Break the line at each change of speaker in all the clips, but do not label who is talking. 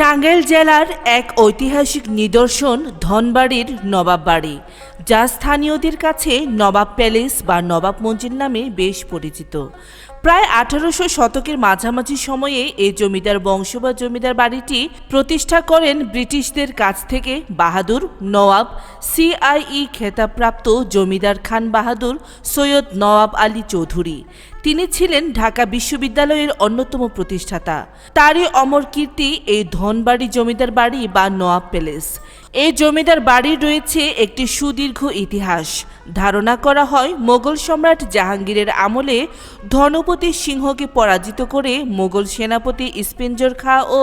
টাঙ্গাইল জেলার এক ঐতিহাসিক নিদর্শন ধনবাড়ির নবাব বাড়ি, যা স্থানীয়দের কাছে নবাব প্যালেস বা নবাব মঞ্জিল নামে বেশ পরিচিত। প্রায় আঠারোশো শতকের মাঝামাঝি সময়ে এই জমিদার বংশ বা জমিদার বাড়িটি প্রতিষ্ঠা করেন ব্রিটিশদের কাছ থেকে বাহাদুর নওয়াব, সিআইই খেতাবপ্রাপ্ত জমিদার খান বাহাদুর সৈয়দ নওয়াব আলী চৌধুরী। তিনি ছিলেন ঢাকা বিশ্ববিদ্যালয়ের অন্যতম প্রতিষ্ঠাতা। তারই অমর কীর্তি এই ধনবাড়ি জমিদার বাড়ি বা নওয়াব প্যালেস। এই জমিদার বাড়ির রয়েছে একটি সুদীর্ঘ ইতিহাস। ধারণা করা হয়, মোগল সম্রাট জাহাঙ্গীরের আমলে ধনপতি সিংহকে পরাজিত করে মোগল সেনাপতি ইস্পেঞ্জর খাঁ ও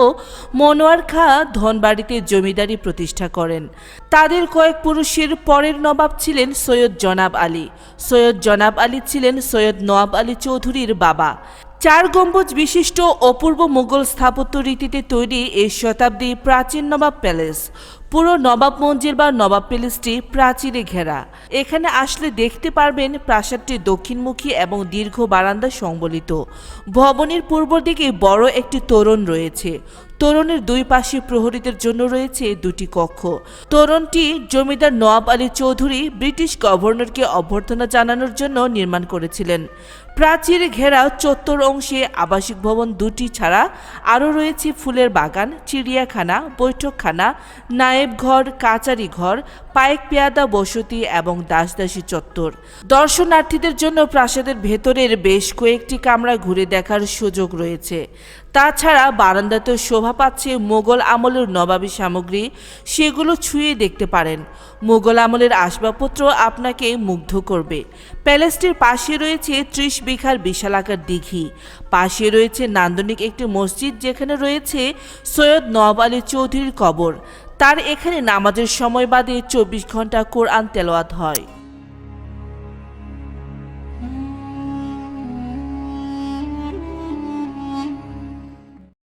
মনোয়ার খাঁ ধনবাড়িতে জমিদারি প্রতিষ্ঠা করেন। তাদের কয়েক পুরুষের পরের নবাব ছিলেন সৈয়দ জনাব আলী। সৈয়দ জনাব আলী ছিলেন সৈয়দ নওয়াব আলী চৌধুরীর বাবা। চার গম্বুজ বিশিষ্ট অপূর্ব মুঘল স্থাপত্য রীতিতে তৈরি এই শতাব্দী প্রাচীন নবাব প্যালেস। পুরো নবাব মঞ্জিল বা নবাব প্যালেসটি প্রাচীরে ঘেরা। এখানে আসলে দেখতে পারবেন প্রাসাদটি দক্ষিণমুখী এবং দীর্ঘ বারান্দা সংবলিত ভবনের পূর্ব দিকে বড় একটি তোরণ রয়েছে। তোরণের দুই পাশে প্রহরীদের জন্য রয়েছে দুটি কক্ষ। তোরণটি জমিদার নওয়াব আলী চৌধুরী ব্রিটিশ গভর্নরকে অভ্যর্থনা জানানোর জন্য নির্মাণ করেছিলেন। প্রাচীর ঘেরা চত্বর অংশে আবাসিক ভবন দুটি ছাড়া আরও রয়েছে ফুলের বাগান, চিড়িয়াখানা, বৈঠকখানা, নায়েব ঘর, কাচারি ঘর, পাইক পেয়াদা বসতি এবং দাসদাসী চত্বর। দর্শনার্থীদের জন্য প্রাসাদের ভেতরের বেশ কয়েকটি কামরা ঘুরে দেখার সুযোগ রয়েছে। তাছাড়া বারান্দাতেও শোভা পাচ্ছে মোগল আমলের নবাবী সামগ্রী, সেগুলো ছুঁয়ে দেখতে পারেন। মোগল আমলের আসবাবপত্র আপনাকে মুগ্ধ করবে। প্যালেসটির পাশে রয়েছে ত্রিশ বিঘার বিশালাকার দিঘি। পাশে রয়েছে নান্দনিক একটি মসজিদ, যেখানে রয়েছে সৈয়দ নওয়াব আলী চৌধুরীর কবর। তার এখানে নামাজের সময় বাদে চব্বিশ ঘণ্টা কোরআন তেলাওয়াত হয়।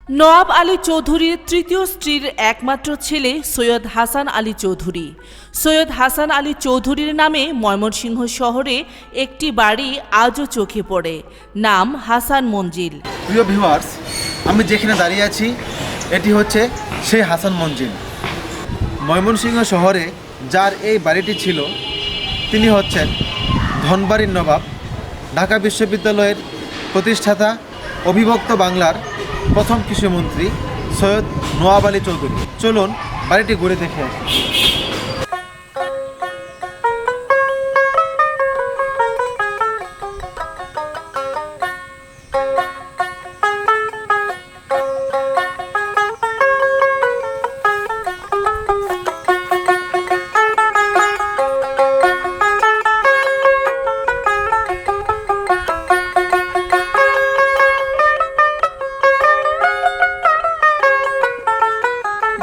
নওয়াব আলী চৌধুরীর তৃতীয় স্ত্রীর একমাত্র ছেলে সৈয়দ হাসান আলী চৌধুরী। সৈয়দ হাসান আলী চৌধুরীর নামে ময়মনসিংহ শহরে একটি বাড়ি আজও চোখে পড়ে। নাম হাসান মঞ্জিল।
প্রিয় ভিউয়ার্স আমি যেখানে দাঁড়িয়ে আছি, এটি হচ্ছে সেই হাসান মঞ্জিল। ময়মনসিংহ শহরে যার এই বাড়িটি ছিল, তিনি হচ্ছেন ধনবাড়ির নবাব, ঢাকা বিশ্ববিদ্যালয়ের প্রতিষ্ঠাতা, অবিভক্ত বাংলার প্রথম কৃষিমন্ত্রী সৈয়দ নোয়াব আলী চৌধুরী। চলুন বাড়িটি ঘুরে দেখে আসি।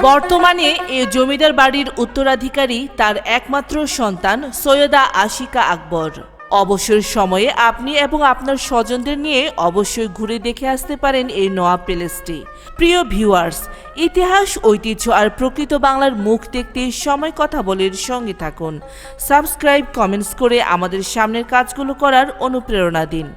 বর্তমানে এ জমিদার বাড়ির উত্তরাধিকারী তার একমাত্র সন্তান সৈয়দা আশিকা আকবর। অবসর সময়ে আপনি এবং আপনার স্বজনদের নিয়ে অবশ্যই ঘুরে দেখে আসতে পারেন এই নওয়াব প্যালেসটি প্রিয় ভিউয়ার্স, ইতিহাস, ঐতিহ্য আর প্রকৃত বাংলার মুখ দেখতে, সময় কথা বলের সঙ্গে থাকুন। সাবস্ক্রাইব, কমেন্টস করে আমাদের সামনের কাজগুলো করার অনুপ্রেরণা দিন।